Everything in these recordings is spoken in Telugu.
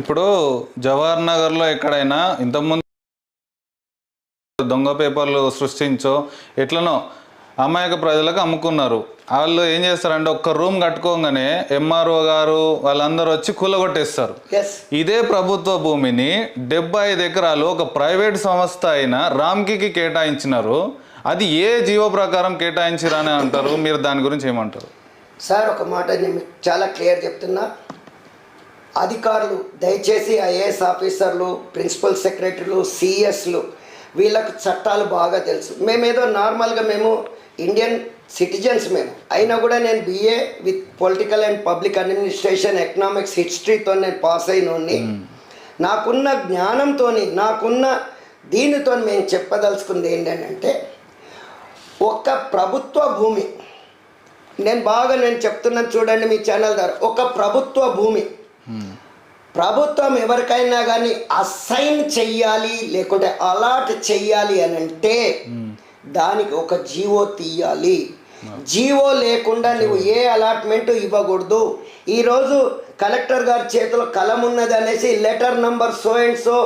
ఇప్పుడు జవహర్ నగర్లో ఎక్కడైనా ఇంతకుముందు దొంగ పేపర్లు సృష్టించో ఎట్లనో అమాయక ప్రజలకు అమ్ముకున్నారు. వాళ్ళు ఏం చేస్తారంటే ఒక్క రూమ్ కట్టుకోగానే ఎంఆర్ఓ గారు వాళ్ళందరూ వచ్చి కూలగొట్టేస్తారు. ఇదే ప్రభుత్వ భూమిని డెబ్బై ఐదు ఎకరాలు ఒక ప్రైవేట్ సంస్థ అయిన రామ్కి కేటాయించినారు. అది ఏ జీవో ప్రకారం కేటాయించిరని అంటారు? మీరు దాని గురించి ఏమంటారు? సార్ ఒక మాట నేను చాలా క్లియర్ చెప్తున్నా. అధికారులు దయచేసి ఐఏఎస్ ఆఫీసర్లు ప్రిన్సిపల్ సెక్రటరీలు సిఎస్లు వీళ్ళకు చట్టాలు బాగా తెలుసు. మేమేదో నార్మల్గా మేము ఇండియన్ సిటిజన్స్ మేము. అయినా కూడా నేను BA with political and public administration economics హిస్టరీతో నేను పాస్ అయినోడిని నాకున్న జ్ఞానంతో నాకున్న దీనితో మేము చెప్పదలుచుకుంది ఏంటంటే ఒక ప్రభుత్వ భూమి. నేను బాగా నేను చెప్తున్నాను చూడండి మీ ఛానల్ ద్వారా. ఒక ప్రభుత్వ భూమి. ప్రభుత్వం ఎవరికైనా కానీ అసైన్ చెయ్యాలి లేకుంటే అలాట్ చెయ్యాలి అని అంటే దానికి ఒక జీవో తీయాలి. జీవో లేకుండా నువ్వు ఏ అలాట్మెంట్ ఇవ్వకూడదు. ఈరోజు కలెక్టర్ గారి చేతిలో కలం ఉన్నది అనేసి letter number so and so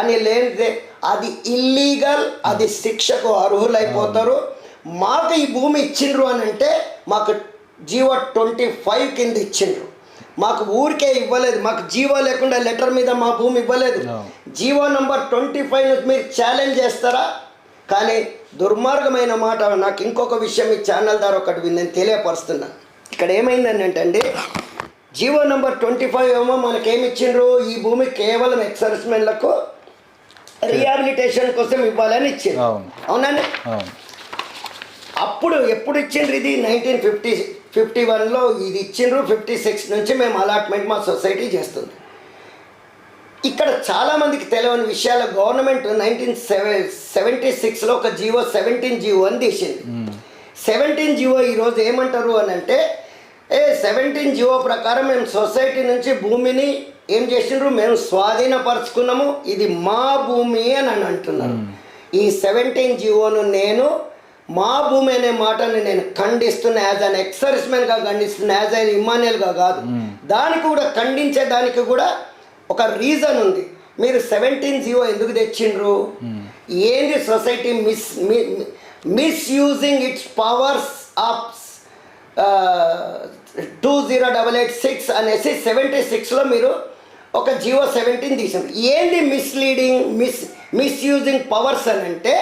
అని లేనిదే అది ఇల్లీగల్ అది శిక్షకు అర్హులైపోతారు. మాకు ఈ భూమి ఇచ్చిండ్రు అని అంటే మాకు జీవో ట్వంటీ ఫైవ్ కింద ఇచ్చిండ్రు. మాకు ఊరికే ఇవ్వలేదు మాకు జీవో లేకుండా లెటర్ మీద మా భూమి ఇవ్వలేదు. జీవో నంబర్ ట్వంటీ ఫైవ్ మీరు ఛాలెంజ్ చేస్తారా? కానీ దుర్మార్గమైన మాట నాకు ఇంకొక విషయం ఈ ఛానల్ ద్వారా ఒకటి నేను తెలియపరుస్తున్నా. ఇక్కడ ఏమైందని అంటే జీవో నంబర్ ట్వంటీ ఫైవ్ ఏమో మనకేమి ఇచ్చిండ్రు? ఈ భూమి కేవలం ఎక్సర్స్మెన్లకు రిహాబిలిటేషన్ కోసం ఇవ్వాలని అవును. అవునండి అవును. అప్పుడు ఎప్పుడు ఇచ్చిండ్రు ఇది? నైన్టీన్ ఫిఫ్టీ ఫిఫ్టీ వన్లో ఇది ఇచ్చిండ్రు ఫిఫ్టీ సిక్స్ నుంచి మేము అలాట్మెంట్ మా సొసైటీ చేస్తుంది. ఇక్కడ చాలామందికి తెలియని విషయాలు గవర్నమెంట్ నైన్టీన్ సెవెన్ సెవెంటీ సిక్స్లో ఒక జీవో సెవెంటీన్ జీవో అని తీసింది. సెవెంటీన్ జీవో ఈరోజు ఏమంటారు అని అంటే ఏ సెవెంటీన్ జీవో ప్రకారం మేము సొసైటీ నుంచి భూమిని ఏం చేసిండ్రు మేము స్వాధీనపరుచుకున్నాము ఇది మా భూమి అని అని అంటున్నారు ఈ సెవెంటీన్ జీవోను నేను మా భూమి అనే మాటని నేను ఖండిస్తున్నా యాజ్ అన్ ఎక్సర్స్మెన్గా ఖండిస్తున్నా యాజ్ అన్ ఇమానియల్గా కాదు. దానికి కూడా ఖండించే దానికి కూడా ఒక రీజన్ ఉంది. మీరు సెవెంటీన్ జీవో ఎందుకు తెచ్చిండ్రు? ఏంది society mis misusing its powers of two zero double eight six అనేసి సెవెంటీ సిక్స్లో మీరు ఒక జియో సెవెంటీన్ తీసారు ఏంది మిస్లీడింగ్ మిస్ మిస్యూజింగ్ పవర్స్ అని అంటే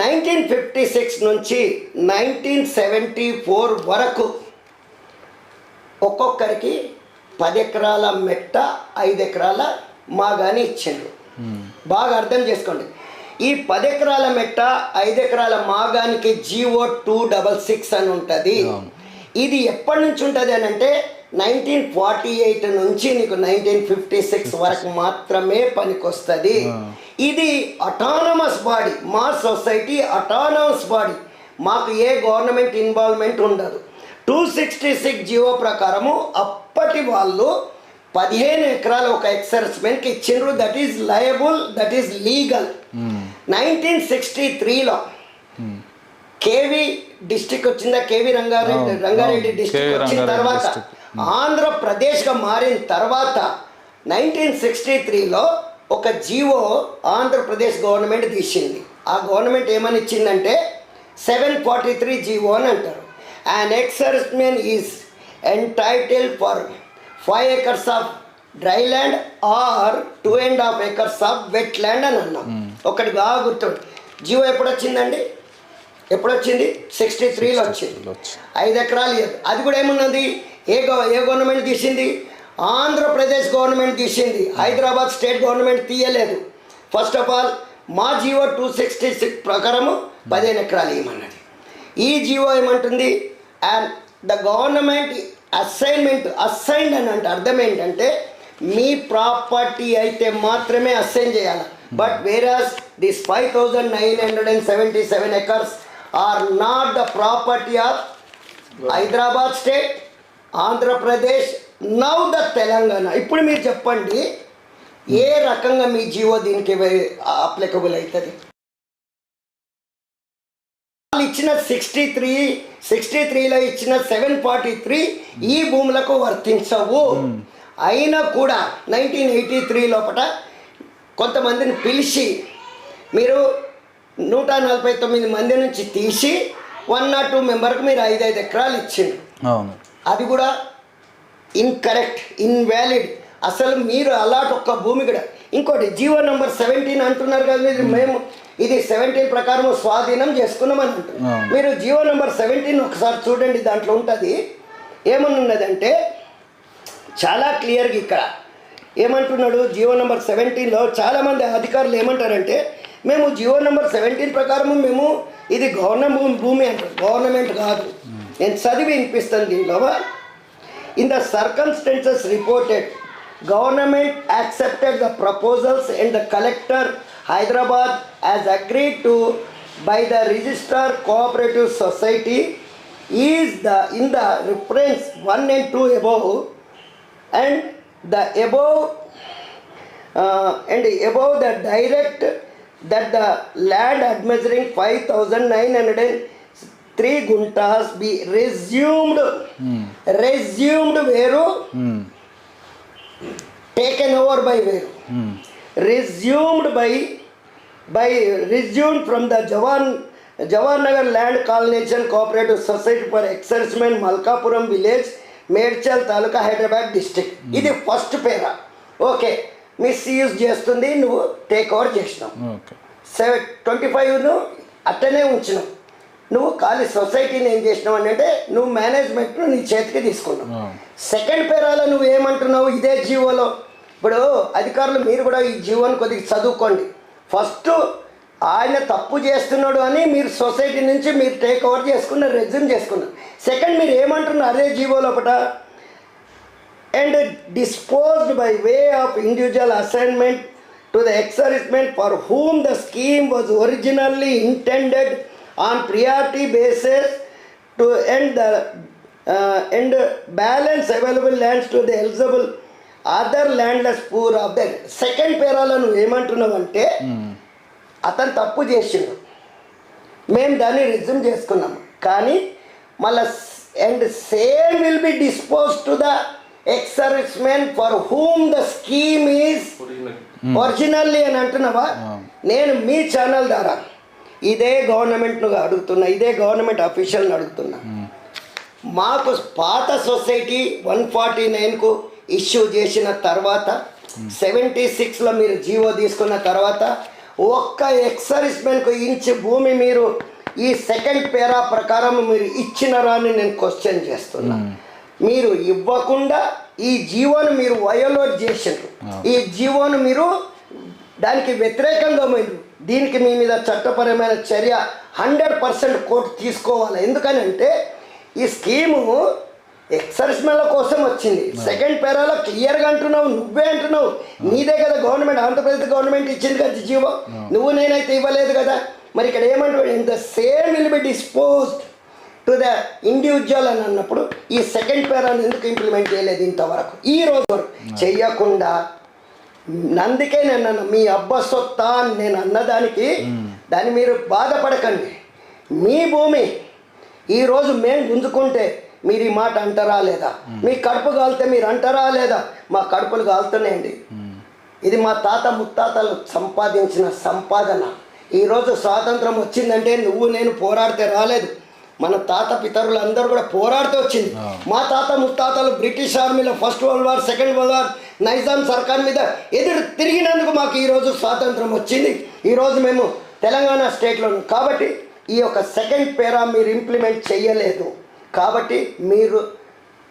నైన్టీన్ ఫిఫ్టీ సిక్స్ నుంచి నైన్టీన్ సెవెంటీ ఫోర్ వరకు ఒక్కొక్కరికి పది ఎకరాల మెట్ట ఐదు ఎకరాల మాగాని ఇచ్చిండ్రు. బాగా అర్థం చేసుకోండి. ఈ పది ఎకరాల మెట్ట ఐదు ఎకరాల మాగానికి జీవో టూ డబల్ సిక్స్ అని ఉంటుంది. ఇది ఎప్పటి నుంచి ఉంటుంది అని అంటే నైన్టీన్ ఫార్టీ ఎయిట్ నుంచి నీకు నైన్టీన్ ఫిఫ్టీ సిక్స్ వరకు మాత్రమే పనికొస్తుంది. ఇది అటానమస్ బాడీ మా సొసైటీ అటానమస్ బాడీ మాకు ఏ గవర్నమెంట్ ఇన్వాల్వ్మెంట్ ఉండదు. టూ సిక్స్టీ సిక్స్ జీవో ప్రకారము అప్పటి వాళ్ళు పదిహేను ఎకరాలు ఒక ఎక్సర్స్మెన్కి ఇచ్చిండ్రు. That is liable that is legal nineteen sixty త్రీలో కేవి డిస్టిక్ వచ్చిందా? కేవి రంగారెడ్డి రంగారెడ్డి. డిస్టిక్ వచ్చిన తర్వాత. ఆంధ్రప్రదేశ్గా మారిన తర్వాత నైన్టీన్ సిక్స్టీ త్రీలో ఒక జీవో ఆంధ్రప్రదేశ్ గవర్నమెంట్ తీసింది. ఆ గవర్నమెంట్ ఏమని ఇచ్చిందంటే సెవెన్ ఫార్టీ త్రీ జీవో అని అంటారు. And ex-servicemen is entitle for five acres of dry land or two and half acres of wet land అని అన్నాం. ఒకటి బాగా గుర్తుంది జీవో ఎప్పుడు వచ్చిందండి ఎప్పుడు వచ్చింది. సిక్స్టీ త్రీలో వచ్చింది. వచ్చి. ఐదు ఎకరాలు అది కూడా ఏమున్నది? ఏ గవ ఏ గవర్నమెంట్ తీసింది? ఆంధ్రప్రదేశ్ గవర్నమెంట్ తీసింది. హైదరాబాద్ స్టేట్ గవర్నమెంట్ తీయలేదు. ఫస్ట్ ఆఫ్ ఆల్ మా జీవో టూ సిక్స్టీ సిక్స్ ప్రకారము పదిహేను ఎకరాలు ఇవ్వమన్నది. ఈ జీవో ఏమంటుంది? And the government assignment assigned అని అంటే అర్థం ఏంటంటే మీ ప్రాపర్టీ అయితే మాత్రమే అసైన్ చేయాలి. But whereas this five thousand nine hundred and seventy seven acres are not the property of Hyderabad state Andhra Pradesh now the Telangana. ఇప్పుడు మీరు చెప్పండి ఏ రకంగా మీ జీవో దీనికి అప్లికబుల్ అవుతుంది వాళ్ళు ఇచ్చిన సిక్స్టీ త్రీ సిక్స్టీ త్రీలో ఇచ్చిన సెవెన్ ఫార్టీ త్రీ ఈ భూములకు వర్తించవు. అయినా కూడా నైన్టీన్ ఎయిటీ త్రీ లోపల కొంతమందిని పిలిచి మీరు నూట నలభై తొమ్మిది మంది నుంచి తీసి వన్ నాట్ టూ మెంబర్కి మీరు ఐదు ఐదు ఎకరాలు ఇచ్చిండు అవును. అది కూడా ఇన్కరెక్ట్ ఇన్వాలిడ్ అసలు మీరు అలాంటి ఒక్క భూమి కూడా ఇంకోటి జీవో నంబర్ సెవెంటీన్ అంటున్నారు కదా మీరు. మేము ఇది సెవెంటీన్ ప్రకారం స్వాధీనం చేసుకున్నామని అంటున్నారు అవును. మీరు జీవో నంబర్ సెవెంటీన్ ఒకసారి చూడండి దాంట్లో ఉంటుంది. ఏమని ఉన్నదంటే చాలా క్లియర్గా ఇక్కడ ఏమంటున్నాడు జియో నెంబర్ సెవెంటీన్లో చాలామంది అధికారులు ఏమంటారంటే మేము జియో నెంబర్ సెవెంటీన్ ప్రకారం మేము ఇది గవర్నమెంట్ భూమి అంటారు. గవర్నమెంట్ కాదు. నేను చదివి వినిపిస్తాను దీంట్లో in the circumstances reported government accepted the proposals and the collector Hyderabad as agreed to by the registrar cooperative society is the in the reference one and two above and the above and above the direct that the land administering 5900 three guntas be resumed. Hmm. Resumed వేరు. టేకెన్ ఓవర్ బై వేరు. Resumed by by resume from the Jawan Jawahar Nagar land colonisation cooperative society for ex-servicemen Malkapuram village Medchal taluka Hyderabad district ఇది ఫస్ట్ పేరా. ఓకే మిస్యూజ్ చేస్తుంది నువ్వు టేక్ ఓవర్ చేసినావు. సెవెన్ ట్వంటీ ఫైవ్ను అట్టనే ఉంచినావు. నువ్వు ఖాళీ సొసైటీని ఏం చేసినావు అని అంటే నువ్వు మేనేజ్మెంట్ను నీ చేతికి తీసుకున్నావు. సెకండ్ పేరాలో నువ్వు ఏమంటున్నావు? ఇదే జీవోలో. ఇప్పుడు అధికారులు మీరు కూడా ఈ జీవోని కొద్దిగా చదువుకోండి. ఫస్ట్ ఆయన తప్పు చేస్తున్నాడు అని మీరు సొసైటీ నుంచి మీరు టేక్ ఓవర్ చేసుకున్నారు రెజ్యూమ్ చేసుకున్నారు. సెకండ్ మీరు ఏమంటున్నారు? అదే జీవో లోపల and disposed by way of individual assignment to the ex-servicemen for whom the scheme was originally intended on priority basis to end the uh, end balance available lands to the eligible other landless poor of the second పేరాలో నువ్వు ఏమంటున్నావు అంటే అతను తప్పు చేసిండు. మేము దాన్ని రిజ్యూమ్ చేసుకున్నాము కానీ మళ్ళా and same will be dispose to the ex service men for whom the scheme is originally అని అంటున్నావా? నేను మీ ఛానల్ ద్వారా. ఇదే గవర్నమెంట్ను అడుగుతున్నా ఇదే గవర్నమెంట్ అఫీషియల్ని అడుగుతున్నా. మాకు పాత సొసైటీ వన్ ఫార్టీ నైన్కు ఇష్యూ చేసిన తర్వాత సెవెంటీ సిక్స్లో మీరు జీవో తీసుకున్న తర్వాత ఒక్క ఎక్సర్విస్మెన్కు ఇంచు భూమి మీరు ఈ సెకండ్ పేరా ప్రకారం మీరు ఇచ్చినారా అని నేను క్వశ్చన్ చేస్తున్నా. మీరు ఇవ్వకుండా ఈ జీవోను మీరు వయోలోట్ చేసిండ్రు. ఈ జీవోను మీరు దానికి వ్యతిరేకంగా మీరు దీనికి మీ మీద చట్టపరమైన చర్య హండ్రెడ్ పర్సెంట్ కోర్టు తీసుకోవాలి. ఎందుకనంటే ఈ స్కీము ఎక్సర్స్మెన్ల కోసం వచ్చింది. సెకండ్ పేరాలో క్లియర్గా అంటున్నావు నువ్వే అంటున్నావు. నీదే కదా గవర్నమెంట్ ఆంధ్రప్రదేశ్ గవర్నమెంట్ ఇచ్చింది కదా జీవో. నువ్వు నేనైతే ఇవ్వలేదు కదా. మరి ఇక్కడ ఏమంటావు? In the same will be disposed to the individual అని అన్నప్పుడు ఈ సెకండ్ పేరాన్ని ఎందుకు ఇంప్లిమెంట్ చేయలేదు ఇంతవరకు? ఈ రోజు వరకు చెయ్యకుండా అందుకే నేను అన్న మీ అబ్బ సొత్తా అని నేను అన్నదానికి దాన్ని మీరు బాధపడకండి. మీ భూమి ఈరోజు మేము గుంజుకుంటే మీరు ఈ మాట అంటారా లేదా? మీ కడుపు కాలితే మీరు అంటారా లేదా? మా కడుపులు కాలుతున్నాయండి ఇది మా తాత ముత్తాతలు సంపాదించిన సంపాదన. ఈరోజు స్వాతంత్రం వచ్చిందంటే నువ్వు నేను పోరాడితే రాలేదు. మన తాత పితరులు అందరూ కూడా పోరాడుతూ వచ్చింది. మా తాత ముత్తాతలు బ్రిటిష్ ఆర్మీలో first world war second world war Nizam సర్కార్ మీద ఎదురు తిరిగినందుకు మాకు ఈరోజు స్వాతంత్రం వచ్చింది. ఈరోజు మేము తెలంగాణ స్టేట్లో. కాబట్టి ఈ యొక్క సెకండ్ పేరా మీరు ఇంప్లిమెంట్ చేయలేదు. కాబట్టి మీరు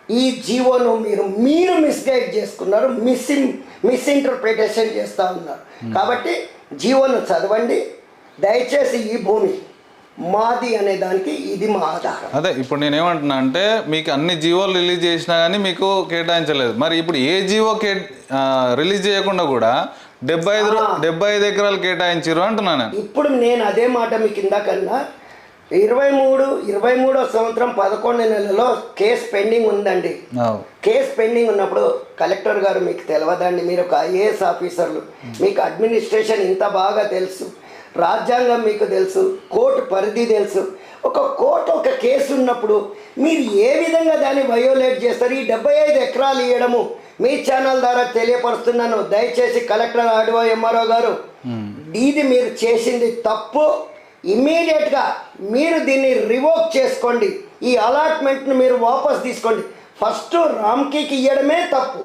ఈ జీవోను మీరు మీరు మిస్గైడ్ చేసుకున్నారు మిస్ఇన్ మిస్ఇంటర్ప్రిటేషన్ చేస్తూ ఉన్నారు. కాబట్టి జీవోను చదవండి. దయచేసి ఈ భూమి మాది అనే దానికి ఇది మా ఆధారం. అదే ఇప్పుడు నేనేమంటున్నా అంటే మీకు అన్ని జీవోలు రిలీజ్ చేసినా కానీ మీకు కేటాయించలేదు. మరి ఇప్పుడు ఏ జీవో కే రిలీజ్ చేయకుండా కూడా డెబ్బై ఐదు డెబ్బై ఐదు ఎకరాలు కేటాయించారు అంటున్నా నేను. ఇప్పుడు నేను అదే మాట మీకు ఇందాకన్నా ఇరవై మూడు ఇరవై మూడో సంవత్సరం పదకొండు నెలలో కేసు పెండింగ్ ఉందండి. కేసు పెండింగ్ ఉన్నప్పుడు కలెక్టర్ గారు మీకు తెలియదండి మీరు ఒక ఐఏఎస్ ఆఫీసర్లు. మీకు అడ్మినిస్ట్రేషన్ ఇంత బాగా తెలుసు. రాజ్యాంగం మీకు తెలుసు కోర్టు పరిధి తెలుసు. ఒక కోర్టు ఒక కేసు ఉన్నప్పుడు మీరు ఏ విధంగా దాన్ని వయోలేట్ చేస్తారు? ఈ డెబ్బై ఐదు ఎకరాలు ఇవ్వడము మీ ఛానల్ ద్వారా తెలియపరుస్తున్నాను. దయచేసి కలెక్టర్ ఆడిఓ ఎంఆర్ఓ గారు ఇది మీరు చేసింది తప్పు. ఇమీడియట్గా మీరు దీన్ని రివోక్ చేసుకోండి. ఈ అలాట్మెంట్ను మీరు వాపస్ తీసుకోండి. ఫస్ట్ రామ్కీకి ఇవ్వడమే తప్పు.